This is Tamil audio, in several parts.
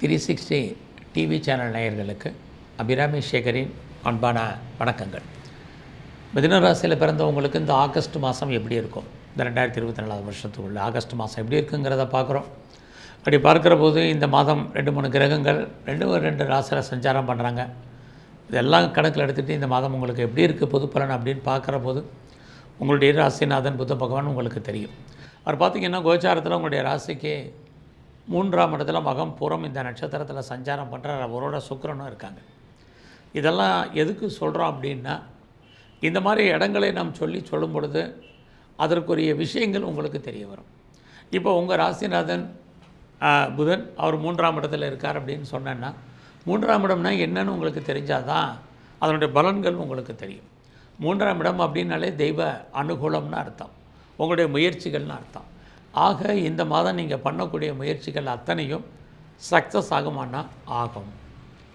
த்ரீ சிக்ஸ்டி டிவி சேனல் நேயர்களுக்கு அபிராமி சேகரின் அன்பான வணக்கங்கள். மிதனராசியில் பிறந்தவங்களுக்கு இந்த ஆகஸ்ட் மாதம் எப்படி இருக்கும்? இந்த ரெண்டாயிரத்தி இருபத்தி நாலாவது வருஷத்துக்குள்ள ஆகஸ்ட் மாதம் எப்படி இருக்குங்கிறத பார்க்குறோம். அப்படி பார்க்குற போது இந்த மாதம் ரெண்டு மூணு கிரகங்கள் ரெண்டு ரெண்டு ராசியில் சஞ்சாரம் பண்ணுறாங்க இதெல்லாம் கணக்கில் எடுத்துகிட்டு இந்த மாதம் உங்களுக்கு எப்படி இருக்குது பொது பலன் அப்படின்னு பார்க்குற போது உங்களுடைய ராசிநாதன் புத்த பகவான் உங்களுக்கு தெரியும். அவர் பார்த்திங்கன்னா கோச்சாரத்தில் உங்களுடைய ராசிக்கு மூன்றாம் இடத்துல மகம் புறம் இந்த நட்சத்திரத்தில் சஞ்சாரம் பண்ணுற அவரோட சுக்கரனும் இருக்காங்க. இதெல்லாம் எதுக்கு சொல்கிறோம் அப்படின்னா இந்த மாதிரி இடங்களை நாம் சொல்லி சொல்லும் பொழுது அதற்குரிய விஷயங்கள் உங்களுக்கு தெரிய வரும். இப்போ உங்கள் ராசிநாதன் புதன் அவர் மூன்றாம் இடத்துல இருக்கார் அப்படின்னு சொன்னேன்னா மூன்றாம் இடம்னா என்னன்னு உங்களுக்கு தெரிஞ்சால் தான் அதனுடைய பலன்கள் உங்களுக்கு தெரியும். மூன்றாம் இடம் அப்படின்னாலே தெய்வ அனுகூலம்னு அர்த்தம். உங்களுடைய முயற்சிகள்னு அர்த்தம். ஆக இந்த மாதம் நீங்கள் பண்ணக்கூடிய முயற்சிகள் அத்தனையும் சக்ஸஸ் ஆகுமானா? ஆகும்.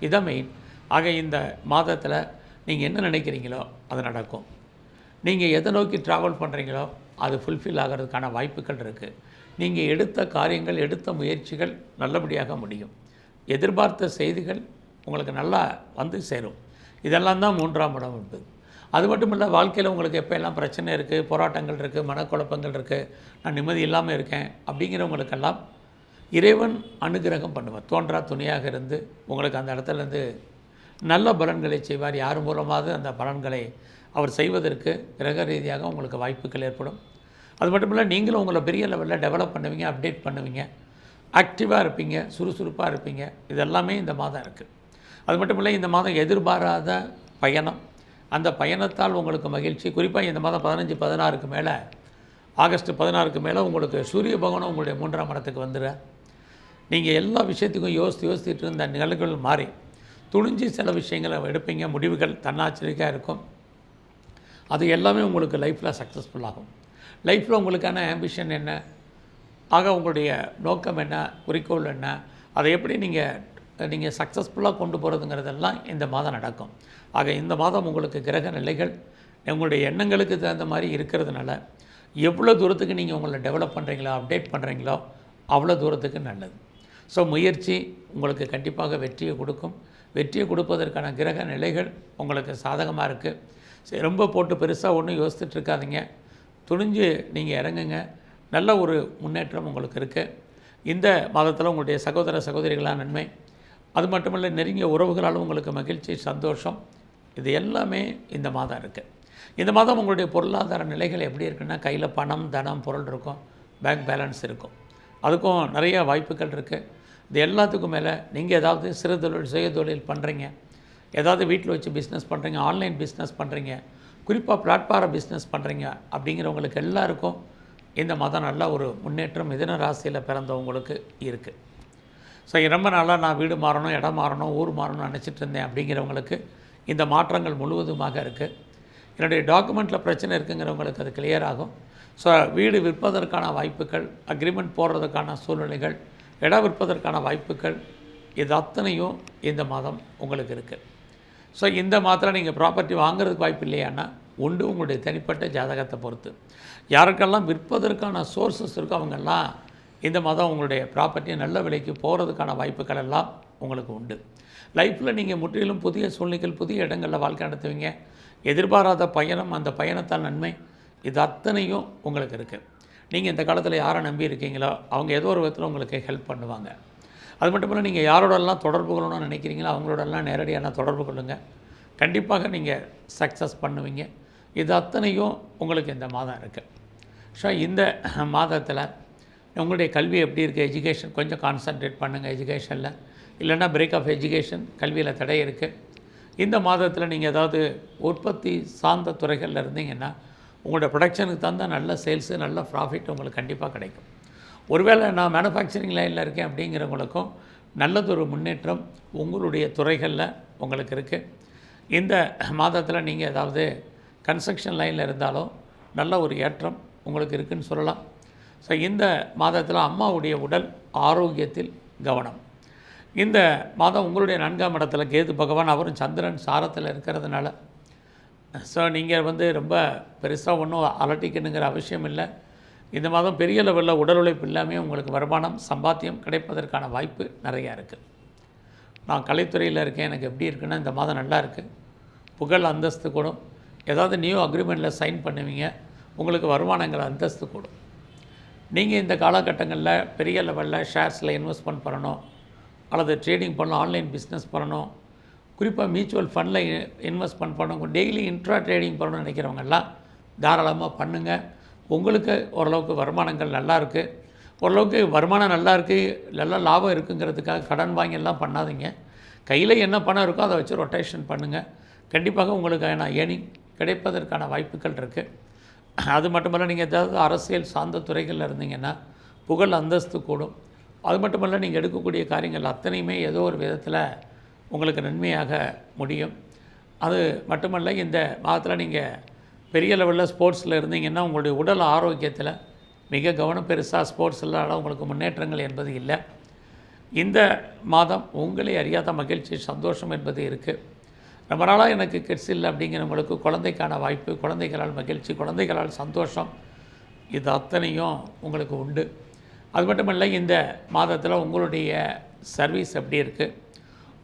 இதை மெயின் ஆக இந்த மாதத்தில் நீங்கள் என்ன நினைக்கிறீங்களோ அது நடக்கும். நீங்கள் எதை நோக்கி ட்ராவல் பண்ணுறீங்களோ அது ஃபுல்ஃபில் ஆகிறதுக்கான வாய்ப்புகள் இருக்குது நீங்கள் எடுத்த காரியங்கள் எடுத்த முயற்சிகள் நல்லபடியாக முடியும். எதிர்பார்த்த செய்திகள் உங்களுக்கு நல்லா வந்து சேரும். இதெல்லாம் தான் மூன்றாம் இடம் என்பது. அது மட்டும் இல்லை வாழ்க்கையில் உங்களுக்கு எப்போல்லாம் பிரச்சனை இருக்குது போராட்டங்கள் இருக்குது மனக்குழப்பங்கள் இருக்குது நான் நிம்மதி இல்லாமல் இருக்கேன் அப்படிங்கிறவங்களுக்கெல்லாம் இறைவன் அனுகிரகம் பண்ணுவார் தோன்றா துணையாக இருந்து உங்களுக்கு அந்த இடத்துலேருந்து நல்ல பலன்களை செய்வார். யார் மூலமாவது அந்த பலன்களை அவர் செய்வதற்கு கிரக ரீதியாக உங்களுக்கு வாய்ப்புகள் ஏற்படும். அது மட்டும் இல்லை நீங்களும் உங்களை பெரிய லெவலில் டெவலப் பண்ணுவீங்க அப்டேட் பண்ணுவீங்க. ஆக்டிவாக இருப்பீங்க சுறுசுறுப்பாக இருப்பீங்க. இதெல்லாமே இந்த மாதம் இருக்குது அது மட்டும் இல்லை இந்த மாதம் எதிர்பாராத பயணம் அந்த பயணத்தால் உங்களுக்கு மகிழ்ச்சி. குறிப்பாக இந்த மாதம் பதினஞ்சு பதினாறுக்கு மேலே ஆகஸ்ட் பதினாறுக்கு மேலே உங்களுக்கு சூரிய பகவானும் உங்களுடைய மூன்றாம் இடத்துக்கு வந்துடுற. நீங்கள் எல்லா விஷயத்துக்கும் யோசித்து யோசித்துட்டு இருந்த நிகழ்வுகள் மாறி துணிஞ்சு சில விஷயங்களை எடுப்பீங்க. முடிவுகள் தன்னாச்சரிக்கையாக இருக்கும். அது எல்லாமே உங்களுக்கு லைஃப்பில் சக்ஸஸ்ஃபுல்லாகும் லைஃப்பில் உங்களுக்கான ஆம்பிஷன் என்ன? ஆக உங்களுடைய நோக்கம் என்ன? குறிக்கோள் என்ன? அதை எப்படி நீங்கள் நீங்கள் சக்ஸஸ்ஃபுல்லாக கொண்டு போகிறதுங்கிறதெல்லாம் இந்த மாதம் நடக்கும். ஆக இந்த மாதம் உங்களுக்கு கிரக நிலைகள் உங்களுடைய எண்ணங்களுக்கு தகுந்த மாதிரி இருக்கிறதுனால எவ்வளோ தூரத்துக்கு நீங்கள் உங்களை டெவலப் பண்ணுறீங்களோ அப்டேட் பண்ணுறீங்களோ அவ்வளோ தூரத்துக்கு நல்லது. ஸோ முயற்சி உங்களுக்கு கண்டிப்பாக வெற்றியை கொடுக்கும். வெற்றியை கொடுப்பதற்கான கிரக நிலைகள் உங்களுக்கு சாதகமாக இருக்குது சரி ரொம்ப போட்டு பெருசாக ஒன்றும் யோசிச்சுட்டு இருக்காதிங்க. துணிஞ்சு நீங்கள் இறங்குங்க. நல்ல ஒரு முன்னேற்றம் உங்களுக்கு இருக்குது இந்த மாதத்தில் உங்களுடைய சகோதர சகோதரிகளாக நன்மை அது மட்டும் இல்லை நெருங்கிய உறவுகளாலும் உங்களுக்கு மகிழ்ச்சி சந்தோஷம் இது எல்லாமே இந்த மாதம் இருக்குது இந்த மாதம் உங்களுடைய பொருளாதார நிலைகள் எப்படி இருக்குன்னா கையில் பணம் தனம் பொருள் இருக்கும் பேங்க் பேலன்ஸ் இருக்கும். அதுக்கும் நிறைய வாய்ப்புகள் இருக்குது இது எல்லாத்துக்கும் மேலே நீங்கள் ஏதாவது சிறு தொழில் சுய தொழில் பண்ணுறீங்க ஏதாவது வீட்டில் வச்சு பிஸ்னஸ் பண்ணுறீங்க ஆன்லைன் பிஸ்னஸ் பண்ணுறீங்க குறிப்பாக பிளாட்ஃபாரம் பிஸ்னஸ் பண்ணுறீங்க அப்படிங்கிறவங்களுக்கு எல்லாருக்கும் இந்த மாதம் நல்ல ஒரு முன்னேற்றம் மிதன ராசியில் பிறந்தவங்களுக்கு இருக்குது ஸோ ரொம்ப நாளாக நான் வீடு மாறணும் இடம் மாறணும் ஊர் மாறணும்னு நினச்சிட்டு இருந்தேன் அப்படிங்கிறவங்களுக்கு இந்த மாற்றங்கள் முழுவதுமாக இருக்குது என்னுடைய டாக்குமெண்ட்டில் பிரச்சனை இருக்குங்கிறவங்களுக்கு அது கிளியர் ஆகும். ஸோ வீடு விற்பதற்கான வாய்ப்புகள் அக்ரிமெண்ட் போடுறதுக்கான சூழ்நிலைகள் இடம் விற்பதற்கான வாய்ப்புகள் இது அத்தனையும் இந்த மாதம் உங்களுக்கு இருக்குது ஸோ இந்த மாதத்தில் நீங்கள் ப்ராப்பர்ட்டி வாங்குறதுக்கு வாய்ப்பு இல்லையான்னா உண்டு உங்களுடைய தனிப்பட்ட ஜாதகத்தை பொறுத்து. யாருக்கெல்லாம் விற்பதற்கான சோர்ஸஸ் இருக்கோ அவங்கெல்லாம் இந்த மாதம் உங்களுடைய ப்ராப்பர்ட்டியை நல்ல விலைக்கு போகிறதுக்கான வாய்ப்புகள் எல்லாம் உங்களுக்கு உண்டு. லைஃப்பில் நீங்கள் முற்றிலும் புதிய சூழ்நிலைகள் புதிய இடங்களில் வாழ்க்கை நடத்துவீங்க. எதிர்பாராத பயணம் அந்த பயணத்தால் நன்மை இது அத்தனையும் உங்களுக்கு இருக்குது நீங்கள் இந்த காலத்தில் யாரை நம்பி இருக்கீங்களோ அவங்க ஏதோ ஒரு விதத்தில் உங்களுக்கு ஹெல்ப் பண்ணுவாங்க. அது மட்டும் இல்லை நீங்கள் யாரோடெல்லாம் தொடர்பு கொள்ளணும்னு நினைக்கிறீங்களோ அவங்களோடலாம் நேரடியான தொடர்பு கொள்ளுங்கள் கண்டிப்பாக நீங்கள் சக்ஸஸ் பண்ணுவீங்க. இது அத்தனையும் உங்களுக்கு இந்த மாதம் இருக்குது ஸோ இந்த மாதத்தில் உங்களுடைய கல்வி எப்படி இருக்குது எஜுகேஷன் கொஞ்சம் கான்சன்ட்ரேட் பண்ணுங்கள் எஜுகேஷனில் இல்லைன்னா பிரேக் ஆஃப் எஜுகேஷன் கல்வியில் தடை இருக்குது இந்த மாதத்தில் நீங்கள் ஏதாவது உற்பத்தி சார்ந்த துறைகளில் இருந்தீங்கன்னா உங்களோட ப்ரொடக்ஷனுக்கு தகுந்த நல்ல சேல்ஸு நல்ல ப்ராஃபிட் உங்களுக்கு கண்டிப்பாக கிடைக்கும். ஒருவேளை நான் மேனுஃபேக்சரிங் லைனில் இருக்கேன் அப்படிங்கிறவங்களுக்கும் நல்லதொரு முன்னேற்றம் உங்களுடைய துறைகளில் உங்களுக்கு இருக்குது இந்த மாதத்தில் நீங்கள் ஏதாவது கன்ஸ்ட்ரக்ஷன் லைனில் இருந்தாலும் நல்ல ஒரு ஏற்றம் உங்களுக்கு இருக்குதுன்னு சொல்லலாம். ஸோ இந்த மாதத்தில் அம்மாவுடைய உடல் ஆரோக்கியத்தில் கவனம். இந்த மாதம் உங்களுடைய நான்காம் இடத்துல கேது பகவான் அவரும் சந்திரன் சாரத்தில் இருக்கிறதுனால ஸோ நீங்கள் வந்து ரொம்ப பெருசாக ஒன்றும் அலட்டிக்கணுங்கிற அவசியம் இல்லை. இந்த மாதம் பெரிய லெவலில் உடல் உழைப்பு இல்லாமல் உங்களுக்கு வருமானம் சம்பாத்தியம் கிடைப்பதற்கான வாய்ப்பு நிறையா இருக்குது நான் கலைத்துறையில் இருக்கேன் எனக்கு எப்படி இருக்குன்னா இந்த மாதம் நல்லா இருக்குது புகழ் அந்தஸ்து கூடும். ஏதாவது நியூ அக்ரிமெண்ட்டில் சைன் பண்ணுவீங்க. உங்களுக்கு வருமானங்கள் அந்தஸ்து கூடும். நீங்கள் இந்த காலகட்டங்களில் பெரிய லெவலில் ஷேர்ஸில் இன்வெஸ்ட்மெண்ட் பண்ணணும் அல்லது ட்ரேடிங் பண்ணணும் ஆன்லைன் பிஸ்னஸ் பண்ணணும். குறிப்பாக மியூச்சுவல் ஃபண்டில் இன்வெஸ்ட்மெண்ட் பண்ணணும் டெய்லி இன்ட்ரா ட்ரேடிங் பண்ணணும்னு நினைக்கிறவங்கெல்லாம் தாராளமாக பண்ணுங்கள் உங்களுக்கு ஓரளவுக்கு வருமானங்கள் நல்லா இருக்குது ஓரளவுக்கு வருமானம் நல்லா இருக்குது நல்லா லாபம் இருக்குங்கிறதுக்காக கடன் வாங்கியெல்லாம் பண்ணாதீங்க. கையில் என்ன பணம் இருக்கோ அதை வச்சு ரொட்டேஷன் பண்ணுங்கள் கண்டிப்பாக உங்களுக்கான ஏர்னிங் கிடைப்பதற்கான வாய்ப்புகள் இருக்குது அது மட்டுமல்ல நீங்கள் ஏதாவது அரசியல் சார்ந்த துறைகளில் இருந்தீங்கன்னா புகழ் அந்தஸ்து கூடும். அது மட்டுமல்ல நீங்கள் எடுக்கக்கூடிய காரியங்கள் அத்தனையுமே ஏதோ ஒரு விதத்தில் உங்களுக்கு நன்மையாக முடியும். அது மட்டுமல்ல இந்த மாதத்தில் நீங்கள் பெரிய லெவலில் ஸ்போர்ட்ஸில் இருந்தீங்கன்னா உங்களுடைய உடல் ஆரோக்கியத்தில் மிக கவனம் பெருசாக ஸ்போர்ட்ஸ் இல்லாத உங்களுக்கு முன்னேற்றங்கள் என்பது இல்லை. இந்த மாதம் உங்களை அறியாத மகிழ்ச்சி சந்தோஷம் என்பது இருக்குது ரொம்ப நாளாக எனக்கு கிட்ஸ் இல்லை அப்படிங்கிறவங்களுக்கு குழந்தைக்கான வாய்ப்பு குழந்தைகளால் மகிழ்ச்சி குழந்தைகளால் சந்தோஷம் இது அத்தனையும் உங்களுக்கு உண்டு. அது மட்டும் இல்லை இந்த மாதத்தில் உங்களுடைய சர்வீஸ் எப்படி இருக்குது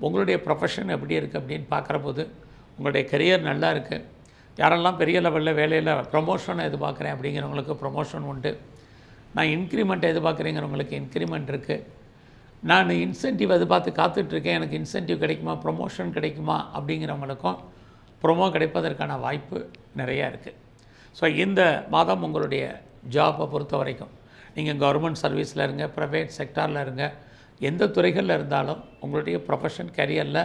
உங்களுடைய ப்ரொஃபஷன் எப்படி இருக்குது அப்படின்னு பார்க்குற போது உங்களுடைய கரியர் நல்லா இருக்குது யாரெல்லாம் பெரிய லெவலில் வேலையில் ப்ரொமோஷன் எதிர்பார்க்குறேன் அப்படிங்கிறவங்களுக்கு ப்ரொமோஷன் உண்டு. நான் இன்க்ரிமெண்ட் எதிர்பார்க்குறேங்கிறவங்களுக்கு இன்க்ரிமெண்ட் இருக்குது நான் இன்சென்டிவ் அது பார்த்து காத்துட்ருக்கேன். எனக்கு இன்சென்டிவ் கிடைக்குமா? ப்ரொமோஷன் கிடைக்குமா? அப்படிங்கிறவங்களுக்கும் ப்ரொமோ கிடைப்பதற்கான வாய்ப்பு நிறையா இருக்குது ஸோ இந்த மாதம் உங்களுடைய ஜாப்பை பொறுத்த வரைக்கும் நீங்கள் கவர்மெண்ட் சர்வீஸில் இருங்க ப்ரைவேட் செக்டாரில் இருங்க. எந்த துறைகளில் இருந்தாலும் உங்களுடைய ப்ரொஃபஷன் கரியரில்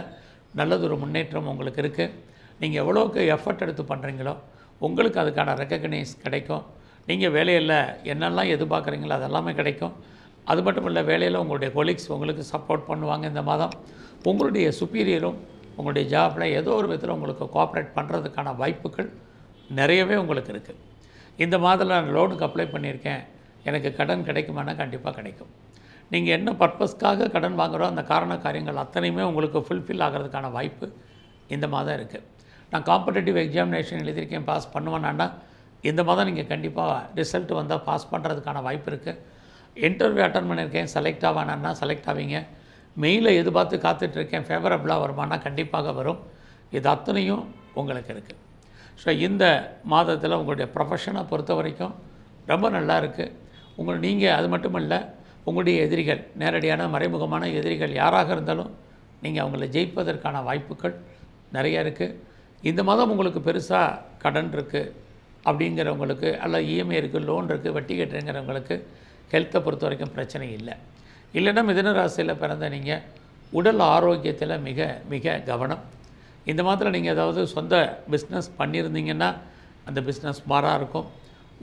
நல்லதொரு முன்னேற்றம் உங்களுக்கு இருக்குது நீங்கள் எவ்வளோக்கு எஃபர்ட் எடுத்து பண்ணுறீங்களோ உங்களுக்கு அதுக்கான ரெக்கக்னைஸ் கிடைக்கும். நீங்கள் வேலையில் என்னெல்லாம் எதிர்பார்க்குறீங்களோ அதெல்லாமே கிடைக்கும். அது மட்டும் இல்லை வேலையில் உங்களுடைய கொலீக்ஸ் உங்களுக்கு சப்போர்ட் பண்ணுவாங்க இந்த மாதம். உங்களுடைய சுப்பீரியரும் உங்களுடைய ஜாப்பில் ஏதோ ஒரு விதத்தில் உங்களுக்கு கோஆப்ரேட் பண்ணுறதுக்கான வாய்ப்புகள் நிறையவே உங்களுக்கு இருக்குது இந்த மாதத்தில் நான் லோனுக்கு அப்ளை பண்ணியிருக்கேன். எனக்கு கடன் கிடைக்குமானா கண்டிப்பாக கிடைக்கும். நீங்கள் என்ன பர்பஸ்க்காக கடன் வாங்குகிறோ அந்த காரண காரியங்கள் அத்தனையுமே உங்களுக்கு ஃபுல்ஃபில் ஆகிறதுக்கான வாய்ப்பு இந்த மாதம் இருக்குது நான் காம்படேட்டிவ் எக்ஸாமினேஷன் எழுதியிருக்கேன் பாஸ் பண்ணுவேனாண்டா இந்த மாதம் நீங்கள் கண்டிப்பாக ரிசல்ட் வந்தால் பாஸ் பண்ணுறதுக்கான வாய்ப்பு இருக்குது இன்டர்வியூ அட்டன் பண்ணியிருக்கேன். செலக்ட் ஆவானா செலக்ட் ஆவீங்க. மெயிலில் எதிர்பார்த்து காத்துட்ருக்கேன். ஃபேவரபுளாக வருமானா கண்டிப்பாக வரும். இது அத்தனையும் உங்களுக்கு இருக்குது ஸோ இந்த மாதத்தில் உங்களுடைய ப்ரொஃபஷனை பொறுத்த வரைக்கும் ரொம்ப நல்லா இருக்குது உங்கள் நீங்கள் அது மட்டும் இல்லை உங்களுடைய எதிரிகள் நேரடியான மறைமுகமான எதிரிகள் யாராக இருந்தாலும் நீங்கள் அவங்கள ஜெயிப்பதற்கான வாய்ப்புகள் நிறைய இருக்குது இந்த மாதம் உங்களுக்கு பெருசாக கடன் இருக்குது அப்படிங்கிறவங்களுக்கு அல்ல இஎம்ஐ இருக்குது லோன் இருக்குது வட்டி கட்டுறங்கிறவங்களுக்கு ஹெல்த்தை பொறுத்த வரைக்கும் பிரச்சனை இல்லை. இல்லைன்னா மிதனராசியில் பிறந்த நீங்கள் உடல் ஆரோக்கியத்தில் மிக மிக கவனம். இந்த மாதத்தில் நீங்கள் ஏதாவது சொந்த பிஸ்னஸ் பண்ணியிருந்தீங்கன்னா அந்த பிஸ்னஸ் மாறாக இருக்கும்.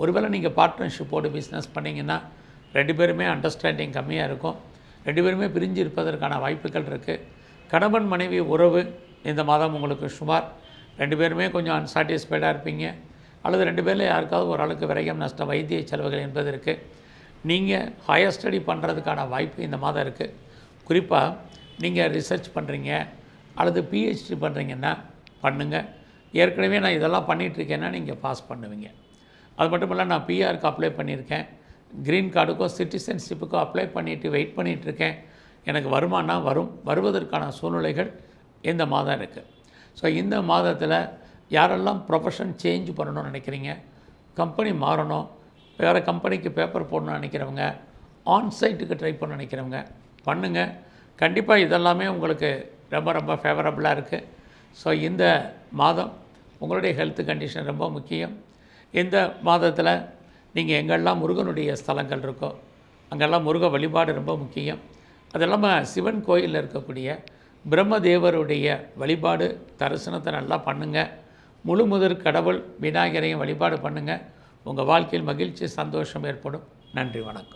ஒருவேளை நீங்கள் பார்ட்னர்ஷிப்போடு பிஸ்னஸ் பண்ணிங்கன்னா ரெண்டு பேருமே அண்டர்ஸ்டாண்டிங் கம்மியாக இருக்கும். ரெண்டு பேருமே பிரிஞ்சு இருப்பதற்கான வாய்ப்புகள் இருக்குது கணவன் மனைவி உறவு இந்த மாதம் உங்களுக்கு சுமார் ரெண்டு பேருமே கொஞ்சம் அன்சாட்டிஸ்ஃபைடாக இருப்பீங்க. அல்லது ரெண்டு பேரில் யாருக்காவது ஒரு ஆளுக்கு விரயம் நஷ்டம் வைத்திய செலவுகள் என்பது இருக்குது நீங்கள் ஹையர் ஸ்டடி பண்ணுறதுக்கான வாய்ப்பு இந்த மாதம் இருக்குது குறிப்பாக நீங்கள் ரிசர்ச் பண்ணுறீங்க அல்லது பிஹெச்டி பண்ணுறீங்கன்னா பண்ணுங்கள் ஏற்கனவே நான் இதெல்லாம் பண்ணிகிட்ருக்கேன்னா நீங்கள் பாஸ் பண்ணுவீங்க. அது மட்டும் இல்லை நான் பிஆருக்கு அப்ளை பண்ணியிருக்கேன். க்ரீன் கார்டுக்கோ சிட்டிசன்ஷிப்புக்கோ அப்ளை பண்ணிவிட்டு வெயிட் பண்ணிகிட்ருக்கேன் எனக்கு வருமானம் வரும் வருவதற்கான சூழ்நிலைகள் இந்த மாதம் இருக்குது ஸோ இந்த மாதத்தில் யாரெல்லாம் ப்ரொஃபஷன் சேஞ்ச் பண்ணணும்னு நினைக்கிறீங்க? கம்பெனி மாறணும். வேறு கம்பெனிக்கு பேப்பர் போடணும்னு நினைக்கிறவங்க ஆன்சைட்டுக்கு ட்ரை பண்ண நினைக்கிறவங்க பண்ணுங்கள் கண்டிப்பாக இதெல்லாமே உங்களுக்கு ரொம்ப ரொம்ப ஃபேவரபுளாக இருக்குது ஸோ இந்த மாதம் உங்களுடைய ஹெல்த் கண்டிஷன் ரொம்ப முக்கியம். இந்த மாதத்தில் நீங்கள் எங்கெல்லாம் முருகனுடைய ஸ்தலங்கள் இருக்கோ அங்கெல்லாம் முருக வழிபாடு ரொம்ப முக்கியம். அது இல்லாமல் சிவன் கோயிலில் இருக்கக்கூடிய பிரம்மதேவருடைய வழிபாடு தரிசனத்தை நல்லா பண்ணுங்கள் முழு முதற் கடவுள் விநாயகரையும் வழிபாடு பண்ணுங்கள் உங்கள் வாழ்க்கையில் மகிழ்ச்சி சந்தோஷம் ஏற்படும். நன்றி வணக்கம்.